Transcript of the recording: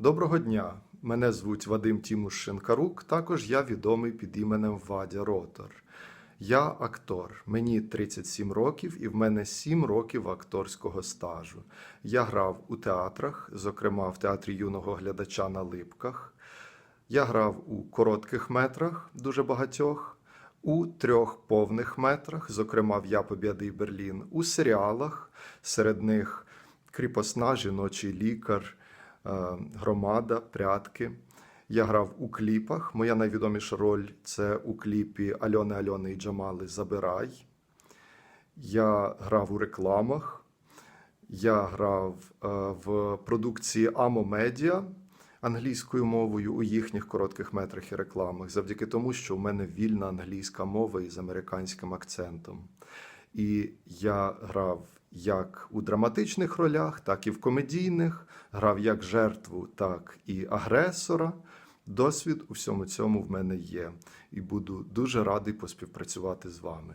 Доброго дня! Мене звуть Вадим Тімуш Шинкарук. Також я відомий під іменем Вадя Ротор. Я актор. Мені 37 років і в мене 7 років акторського стажу. Я грав у театрах, зокрема в театрі юного глядача на Липках. Я грав у коротких метрах, дуже багатьох, у трьох повних метрах, зокрема в Я Побєдий Берлін, у серіалах, серед них Кріпосна, жіночий лікар, громада, прятки. Я грав у кліпах. Моя найвідоміша роль це у кліпі Альони Альони і Джамали Забирай. Я грав у рекламах. Я грав е, в продукції Амо Медіа англійською мовою у їхніх коротких метрах і рекламах, завдяки тому, що у мене вільна англійська мова із американським акцентом. І я грав як у драматичних ролях, так і в комедійних, грав як жертву, так і агресора. Досвід у всьому цьому в мене є, і буду дуже радий поспівпрацювати з вами.